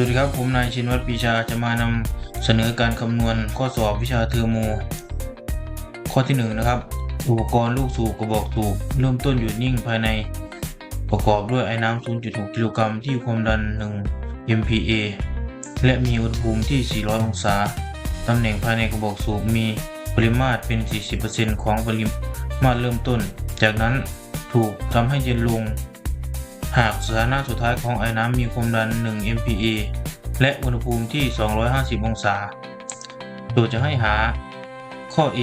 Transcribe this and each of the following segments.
วัสดีครับผมนายชินวัตรปีชาจะมานำเสนอการคำนวณข้อสอบวิชาเทอร์โม ข้อที่1นงนะครับอุปกรณ์ลูกสูบกระบอกสูบเริ่มต้นหยุดนิ่งภายใน ประกอบด้วยไอ้น้ำ 0.6 กิโลกรัมที่ความดัน 1 MPa และมีอุณหภูมิที่ 400 องศา ตำแหน่งภายในกระบอกสูบมีปริมาตรเป็น 40%ของปริมาตรเริ่มต้น จากนั้นถูกทำให้เย็นลง หากสถานะสุดท้ายของไอ้น้ำมีความดัน 1 MPa และอุณหภูมิที่ 250 องศา โดยจะให้หาข้อ A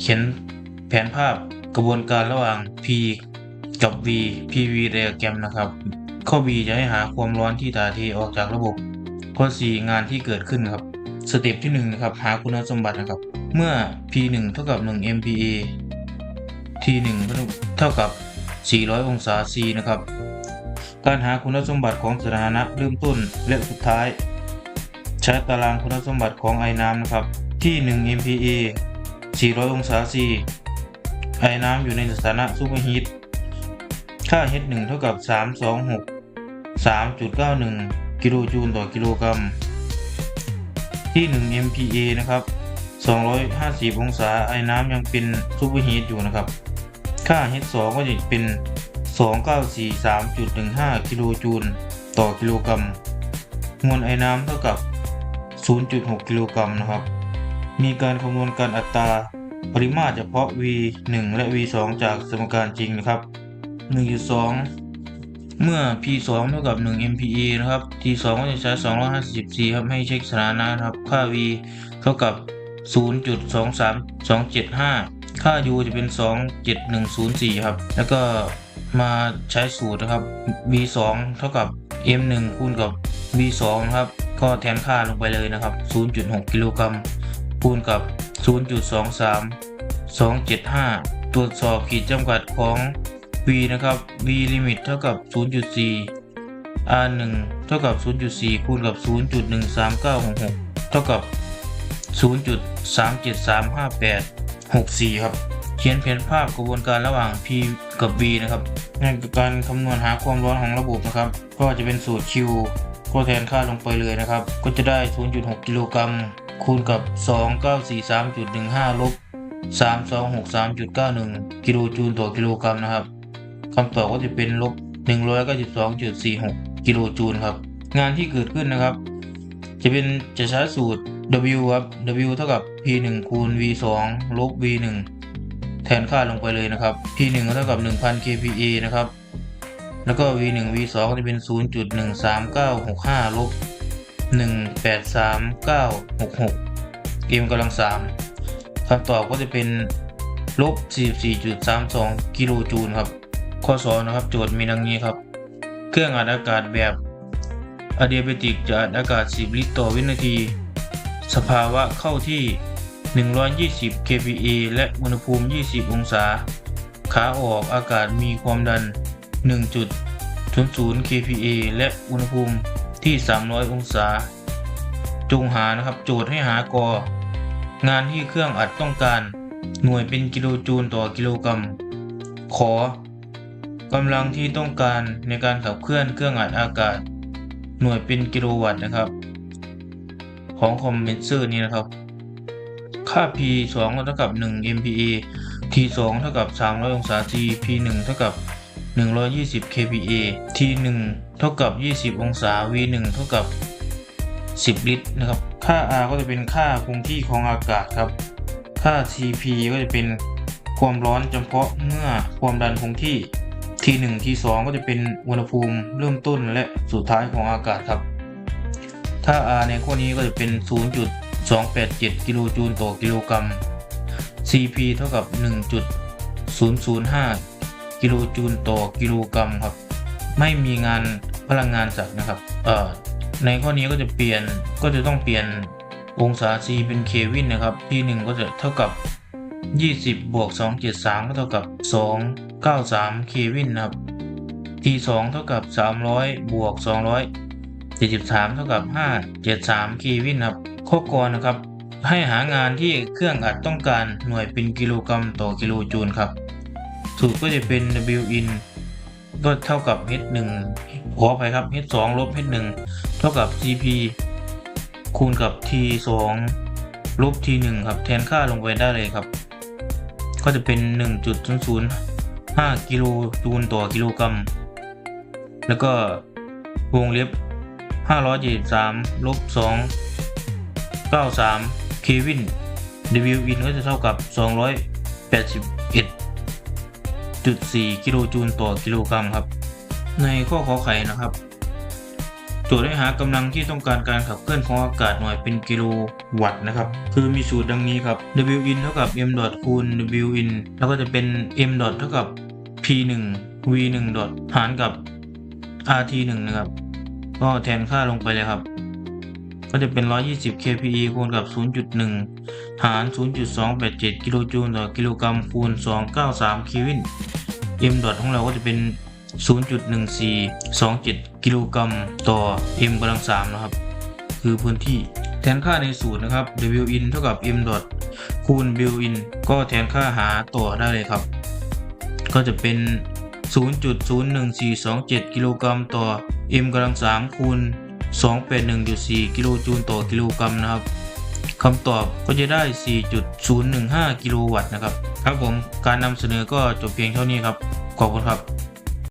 เขียนแผนภาพกระบวนการระหว่าง P กับ V PV ไดอะแกรมนะครับ ข้อ B จะให้หาความร้อนที่ถ่ายเทออกจากระบบ ข้อ C งานที่เกิดขึ้นครับ สเต็ปที่1นะครับ หาคุณสมบัตินะครับ เมื่อ P1 เท่ากับ 1 MPa T1 เท่ากับ 400 องศา C นะครับ การหาคุณสมบัติของสถานะเริ่มต้นและสุดท้าย ใช้ตารางคุณสมบัติของไอ้น้ำนะครับ ที่ 1 MPa 400 องศา C ไอ้น้ำอยู่ในสถานะซูเปอร์ฮีท ค่า H1 เท่ากับ 326 3.91 กิโลจูลต่อกิโลกรัม ที่ 1 MPa นะครับ 250 องศาไอ้น้ำยังเป็นซูเปอร์ฮีทอยู่นะครับ ค่า H2 ก็จะเป็น 2943.15 กิโลจูลต่อกิโลกรัม มวลไอ้น้ำเท่ากับ 0.6 กิโลกรัมนะครับ มีการคำนวณการอัตราปริมาตรเฉพาะ V1 และ V2 จากสมการจริงนะครับ 1.2 เมื่อ P2 เท่ากับ 1 MPa นะครับ T2 ก็จะใช้ 254ครับ ให้เช็คสถานะครับ ค่า V เท่ากับ 0.23275 ค่า U จะเป็น 27104 ครับ แล้วก็มาใช้สูตรนะครับ V2 เท่ากับ M1 คูณกับ V2 นะครับ ก็แทนค่าลงไปเลยนะครับ 0.6 กิโลกรัมคูณกับ 0.23 275 ตรวจสอบขีดจำกัดของ V นะครับ V ลิมิตเท่ากับ 0.4 R1 เท่ากับ 0.4 คูณกับ 0.13966 เท่ากับ 0.37358 64 ครับ เขียนแผนภาพกระบวนการระหว่าง P กับ V นะครับในการคำนวณหาความร้อนของระบบนะครับ ก็จะเป็นสูตร Q ก็แทนค่าลงไปเลยนะครับ ก็จะได้ 0.6 กิโลกรัม คูณกับ 2943.15 ลบ 3263.91 กิโลจูลต่อกิโลกรัมนะครับคำตอบก็จะเป็นลบ 192.46 กิโลจูลครับ งานที่เกิดขึ้นนะครับ จะเป็นจะใช้สูตร W ครับ W เท่ากับ P 1คูณ V 2ลบ V 1แทนค่าลงไปเลยนะครับ P 1เท่ากับ 1000 kPa นะครับ แล้วก็ V 1 V 2จะเป็น 0.13965ลบ183966 m กำลัง3คำตอบก็จะเป็นลบ 44.32 กิโลจูลครับ ข้อ2นะครับ โจทย์มีดังนี้ครับ เครื่องอัดอากาศแบบอะเดียเบติกจะอัดอากาศ 10 ลิตรต่อวินาที สภาวะเข้าที่ 120 kPa และอุณหภูมิ 20 องศา ขาออกอากาศมีความดัน 1.00 kPa และอุณหภูมิที่ 300 องศา จงหานะครับโจทย์ให้หากอ งานที่เครื่องอัดต้องการ หน่วยเป็นกิโลจูลต่อกิโลกรัม ขอกำลังที่ต้องการในการขับเคลื่อนเครื่องอัดอากาศ หน่วยเป็นกิโลวัตต์นะครับ ของคอมเพนเซอร์นี้นะครับ ค่า P 2เท่ากับ 1 MPa T 2เท่ากับ 300 องศา T P 1เท่ากับ 120 kPa T 1เท่ากับ 20 องศา V 1เท่ากับ 10 ลิตรนะครับ ค่า R ก็จะเป็นค่าคงที่ของอากาศครับ ค่า Cp ก็จะเป็นความร้อนเฉพาะเมื่อความดันคงที่ T1 T2 ก็จะเป็นอุณหภูมิเริ่มต้นและสุดท้ายของอากาศครับ ถ้า R ในข้อนี้ก็จะเป็น 0.287 กิโลจูลต่อกิโลกรัม Cp เท่ากับ 1.005 กิโลจูลต่อกิโลกรัมครับ ไม่มีงานพลังงานจากนะครับ เอ่อ ในข้อนี้ก็จะเปลี่ยน ก็จะต้องเปลี่ยนองศา C เป็นเควินนะครับ ที่ 1 ก็จะเท่ากับ 20 บวก 273 ก็เท่ากับ 293 เควินนะครับ T2 เท่ากับ 300 บวก 200 73 เท่ากับ 573เควินครับข้อกรนะครับ ให้หางานที่เครื่องอัดต้องการหน่วยเป็นกิโลกรัมต่อกิโลจูลครับ สูตรก็จะเป็น W in ก็เท่ากับ H1 ขออภัยครับ h 2ลบ h 1เท่ากับ cp คูณกับ t 2ลบ t 1ครับแทนค่าลงไปได้เลยครับ ก็จะเป็น 1.005 กิโลจูลต่อกิโลกรัม แล้วก็วงเล็บ 573ลบ2 93เควิน W in ก็จะเท่ากับ 281.4 กิโลจูลต่อกิโลกรัมครับ ในข้อขอไข่นะครับโจทย์ให้หากำลังที่ต้องการการขับเคลื่อนของอากาศหน่วยเป็นกิโลวัตต์นะครับ คือมีสูตรดังนี้ครับ W in เท่ากับ m ดคูณ W in แล้วก็จะเป็น m ดเท่ากับ p 1 v 1ดหารกับ rt 1นะครับ ก็แทนค่าลงไปเลยครับ ก็จะเป็น 120 kPe คูณกับ 0.1 หาร 0.287 กิโลจูลต่อกิโลกรัมคูณ 293เควิน m ดอทของเราก็จะเป็น 0.1427 กิโลกรัมต่อ m กำลัง 3 นะครับ คือพื้นที่แทนค่าในสูตรนะครับ w in เท่ากับ m ดอทคูณ w in ก็แทนค่าหาต่อได้เลยครับ ก็จะเป็น 0.01427 กิโลกรัมต่อ m กำลัง3คูณ281.4 กิโลจูลต่อกิโลกรัมนะครับคำตอบก็จะได้ 4.015 กิโลวัตต์นะครับ ครับผม การนำเสนอก็จบเพียงเท่านี้ครับ ขอบคุณครับ